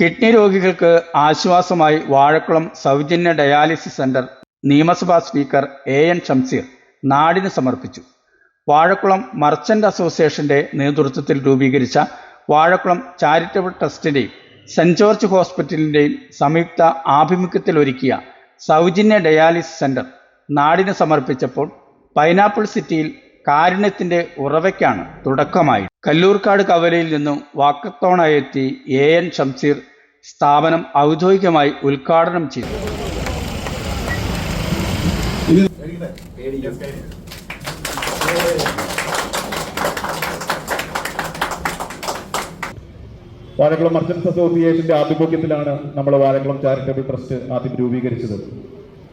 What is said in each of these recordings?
Kidney രോഗികൾക്ക് ആശ്വാസമായി വാഴക്കുളം സൗജന്യ ഡയാലിസിസ് സെന്റർ നിയമസഭാ സ്പീക്കർ എ എൻ ഷംസീർ നാടിന് സമർപ്പിച്ചു. വാഴക്കുളം മർച്ചന്റ് അസോസിയേഷന്റെ നേതൃത്വത്തിൽ രൂപീകരിച്ച വാഴക്കുളം ചാരിറ്റബിൾ ട്രസ്റ്റിന്റെയും സെന്റ് ജോർജ് ഹോസ്പിറ്റലിന്റെയും സംയുക്ത ആഭിമുഖ്യത്തിൽ ഒരുക്കിയ സൗജന്യ ഡയാലിസിസ് സെന്റർ നാടിന് സമർപ്പിച്ചപ്പോൾ പൈനാപ്പിൾ സിറ്റിയിൽ കാരുണ്യത്തിന്റെ ഉറവയ്ക്കാണ് തുടക്കമായി കല്ലൂർക്കാട് കവലയിൽ നിന്നും വാക്കത്തോണായെത്തി എ എൻ ഷംസീർ സ്ഥാപനം ഔദ്യോഗികമായി ഉദ്ഘാടനം ചെയ്തു. വാഴക്കുളം മർച്ചൻസ് അസോസിയേഷന്റെ ആഭിമുഖ്യത്തിലാണ് നമ്മൾ വാഴക്കുളം ചാരിറ്റബിൾ ട്രസ്റ്റ് ആദ്യം രൂപീകരിച്ചത്.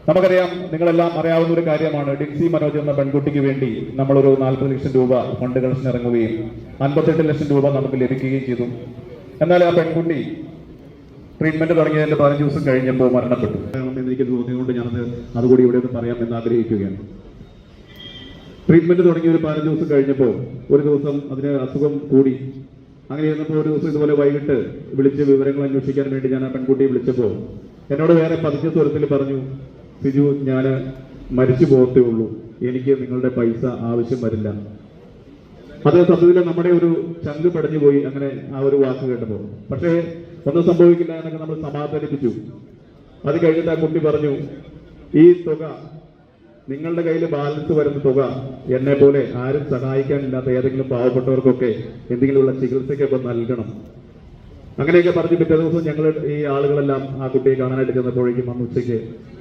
നമുക്കറിയാം നിങ്ങളെല്ലാം അറിയാവുന്ന ഒരു കാര്യമാണ്. ഡിക്സി മനോജ് എന്ന പെൺകുട്ടിക്ക് വേണ്ടി നമ്മളൊരു നാൽപ്പത് ലക്ഷം രൂപ ഫണ്ട് കളിച്ചിറങ്ങുകയും അൻപത്തെട്ട് ലക്ഷം രൂപ നമുക്ക് ലഭിക്കുകയും ചെയ്തു. എന്നാൽ ആ പെൺകുട്ടി ട്രീറ്റ്മെന്റ് തുടങ്ങിയതിന്റെ പതിനഞ്ച് ദിവസം കഴിഞ്ഞപ്പോൾ മരണപ്പെട്ടു. എനിക്ക് തോന്നിയതുകൊണ്ട് ഞാനത് അതുകൂടി ഇവിടെ ഒന്ന് പറയാം എന്ന് ആഗ്രഹിക്കുകയാണ് ട്രീറ്റ്മെന്റ് തുടങ്ങിയ ഒരു പതിനഞ്ച് ദിവസം കഴിഞ്ഞപ്പോൾ ഒരു ദിവസം അതിന് അസുഖം കൂടി. അങ്ങനെ ഇരുന്നപ്പോൾ ഒരു ദിവസം ഇതുപോലെ വൈകിട്ട് വിളിച്ച് വിവരങ്ങൾ അന്വേഷിക്കാൻ വേണ്ടി ഞാൻ ആ പെൺകുട്ടിയെ വിളിച്ചപ്പോൾ എന്നോട് വേറെ പതിച്ച സ്വരത്തിൽ പറഞ്ഞു സിജു ഞാൻ മരിച്ചു പോകത്തേ ഉള്ളൂ. എനിക്ക് നിങ്ങളുടെ പൈസ ആവശ്യം വരില്ല. അത് സത്യത്തിൽ നമ്മുടെ ഒരു ചങ്ക് പടഞ്ഞു പോയി അങ്ങനെ ആ ഒരു വാക്ക് കേട്ടപ്പോൾ. പക്ഷേ ഒന്നും സംഭവിക്കില്ല എന്നൊക്കെ നമ്മൾ സമാധാനിപ്പിച്ചു. അത് കഴിഞ്ഞിട്ട് ആ കുട്ടി പറഞ്ഞു ഈ തുക നിങ്ങളുടെ കയ്യിൽ ബാലൻസ് വരുന്ന തുക എന്നെ പോലെ ആരും സഹായിക്കാനില്ലാത്ത ഏതെങ്കിലും പാവപ്പെട്ടവർക്കൊക്കെ എന്തെങ്കിലുമുള്ള ചികിത്സയ്ക്കൊക്കെ നൽകണം. അങ്ങനെയൊക്കെ പറഞ്ഞ് പിറ്റേ ദിവസം ഞങ്ങൾ ഈ ആളുകളെല്ലാം ആ കുട്ടിയെ കാണാനായിട്ട് ചെന്നപ്പോഴേക്കും അന്ന് ഉച്ചയ്ക്ക്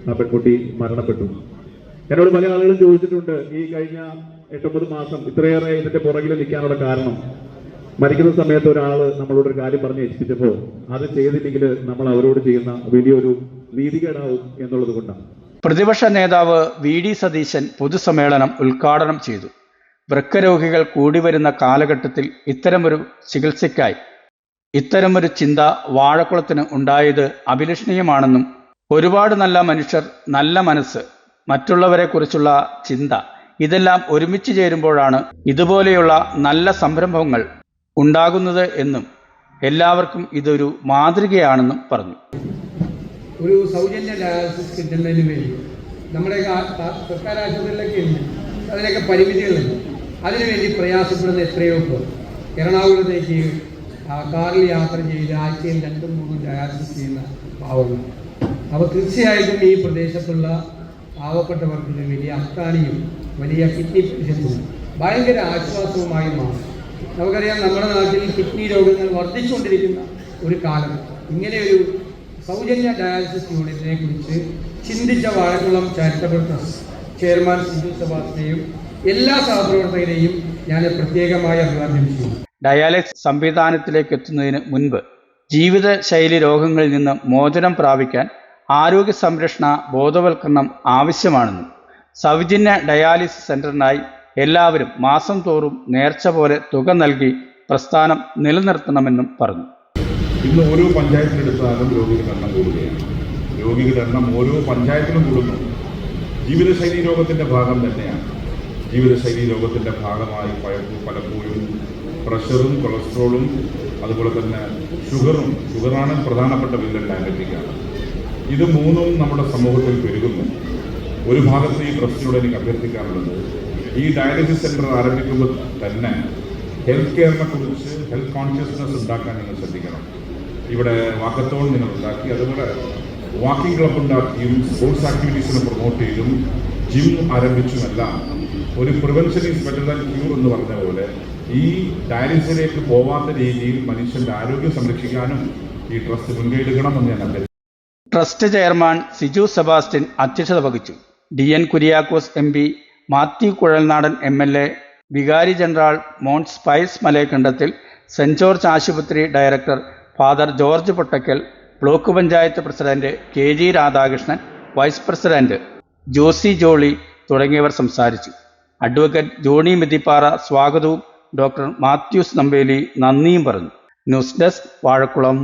ആ പെൺകുട്ടി മരണപ്പെട്ടു. എന്നോട് പല ആളുകളും ചോദിച്ചിട്ടുണ്ട് ഈ കഴിഞ്ഞ എട്ടൊമ്പത് മാസം ഇത്രയേറെ ഇതിന്റെ പുറകിൽ നിൽക്കാനുള്ള കാരണം മരിക്കുന്ന സമയത്ത് ഒരാൾ നമ്മളോട് ഒരു കാര്യം പറഞ്ഞ് ഏൽപ്പിച്ചപ്പോൾ അത് ചെയ്തില്ലെങ്കിൽ നമ്മൾ അവരോട് ചെയ്യുന്ന വലിയൊരു നീതികേടാവും എന്നുള്ളത് കൊണ്ടാണ്. പ്രതിപക്ഷ നേതാവ് വി ഡി സതീശൻ പൊതുസമ്മേളനം ഉദ്ഘാടനം ചെയ്തു. വൃക്കരോഗികൾ കൂടി വരുന്ന കാലഘട്ടത്തിൽ ഇത്തരമൊരു ചികിത്സയ്ക്കായി. ഇത്തരമൊരു ചിന്ത വാഴക്കുളത്തിന് ഉണ്ടായത് അഭിലഷണീയമാണെന്നും ഒരുപാട് നല്ല മനുഷ്യർ നല്ല മനസ്സ് മറ്റുള്ളവരെക്കുറിച്ചുള്ള ചിന്ത ഇതെല്ലാം ഒരുമിച്ച് ചേരുമ്പോഴാണ് ഇതുപോലെയുള്ള നല്ല സംരംഭങ്ങൾ ഉണ്ടാകുന്നത് എന്നും എല്ലാവർക്കും ഇതൊരു മാതൃകയാണെന്നും പറഞ്ഞു. ഒരു സൗജന്യ കിട്ടുന്നതിന് വേണ്ടി നമ്മുടെ സർക്കാർ ആശുപത്രികളിലൊക്കെ അതിനൊക്കെ പരിമിതികളുണ്ട്. അതിനുവേണ്ടി പ്രയാസപ്പെടുന്ന എത്രയോ പേർ. എറണാകുളത്തേക്ക് കാറിൽ യാത്ര ചെയ്ത് ആഴ്ചയിൽ രണ്ടും മൂന്നും ഡയാലിസിസ് ചെയ്യുന്ന പാവങ്ങൾ. അവ തീർച്ചയായിട്ടും ഈ പ്രദേശത്തുള്ള പാവപ്പെട്ടവർക്ക് വലിയ അത്താണിയും വലിയ കിഡ്നി പേഷ്യൻസിനും ഭയങ്കര ആശ്വാസവുമായി മാറും. നമുക്കറിയാം നമ്മുടെ നാട്ടിൽ കിഡ്നി രോഗങ്ങൾ വർദ്ധിച്ചുകൊണ്ടിരിക്കുന്ന ഒരു കാലം. ഇങ്ങനെ ഒരു സൗജന്യ ഡയാലിസിസ് യൂണിറ്റിനെ കുറിച്ച് ചിന്തിച്ച Vazhakkulam charitable trust chairman Siju സെബാസ്റ്റിനെയും എല്ലാ സഹപ്രവർത്തകരെയും ഞാൻ പ്രത്യേകമായി അഭിവാദ്യം ചെയ്യുന്നു. ഡയാലിസിസ് സംവിധാനത്തിലേക്ക് എത്തുന്നതിന് മുൻപ് ജീവിതശൈലി രോഗങ്ങളിൽ നിന്ന് മോചനം പ്രാപിക്കാൻ ആരോഗ്യ സംരക്ഷണ ബോധവൽക്കരണം ആവശ്യമാണെന്നും സൗജന്യ ഡയാലിസിസ് സെന്ററിനായി എല്ലാവരും മാസം തോറും നേർച്ച പോലെ തുക നൽകി പ്രസ്ഥാനം നിലനിർത്തണമെന്നും പറഞ്ഞു. ഇന്ന് ഓരോ പഞ്ചായത്തിലെടുത്താലും രോഗികളുടെ എണ്ണം കൂടുകയാണ്. രോഗികളുടെ എണ്ണം ഓരോ പഞ്ചായത്തിലും കൂടുന്നു. ജീവിതശൈലി രോഗത്തിന്റെ ഭാഗം തന്നെയാണ്. ജീവിതശൈലി രോഗത്തിന്റെ ഭാഗമായി പലപ്പോഴും പ്രഷറും കൊളസ്ട്രോളും അതുപോലെ തന്നെ ഷുഗറും. ഷുഗറാണ് പ്രധാനപ്പെട്ട വില്ലൻ ഡയബറ്റിക്കാണ് ഇത് മൂന്നും നമ്മുടെ സമൂഹത്തിൽ പെരുകുന്നു. ഒരു ഭാഗത്ത് ഈ ട്രസ്റ്റിനോട് എനിക്ക് അഭ്യർത്ഥിക്കാനുള്ളത് ഈ ഡയാലിസിസ് സെന്റർ ആരംഭിക്കുമ്പോൾ തന്നെ ഹെൽത്ത് കെയറിനെ കുറിച്ച് ഹെൽത്ത് കോൺഷ്യസ്നെസ് ഉണ്ടാക്കാൻ നിങ്ങൾ ശ്രദ്ധിക്കണം. ഇവിടെ വാക്കത്തോൺ നിങ്ങൾ ഉണ്ടാക്കി അതുപോലെ വാക്കിംഗ് ക്ലബ് ഉണ്ടാക്കിയും സ്പോർട്സ് ആക്ടിവിറ്റീസിനെ പ്രൊമോട്ട് ചെയ്തും ജിം ആരംഭിച്ചുമെല്ലാം ഒരു prevention is better than cure എന്ന് പറഞ്ഞ പോലെ ഈ ഡയാലിസിലേക്ക് പോവാത്ത രീതിയിൽ മനുഷ്യന്റെ ആരോഗ്യം സംരക്ഷിക്കാനും ഈ ട്രസ്റ്റ് മുൻകൈയെടുക്കണമെന്ന് ഞാൻ അഭ്യർത്ഥിക്കുന്നു. ട്രസ്റ്റ് ചെയർമാൻ സിജു സെബാസ്റ്റ്യൻ അധ്യക്ഷത വഹിച്ചു. D N Kuriakose M P Mathew Kuzhalnadan M L A വികാരി ജനറൽ മോൺസ് സ്പൈസ് മലയക്കണ്ടത്തിൽ സെന്റ് ജോർജ് ആശുപത്രി director father George Pottakkal block panchayat president K G Radhakrishnan vice president Josy Jolly തുടങ്ങിയവർ സംസാരിച്ചു. അഡ്വക്കേറ്റ് ജോണി മെതിപ്പാറ സ്വാഗതവും doctor Mathews Nambeli നന്ദിയും പറഞ്ഞു. News desk Vazhakkulam.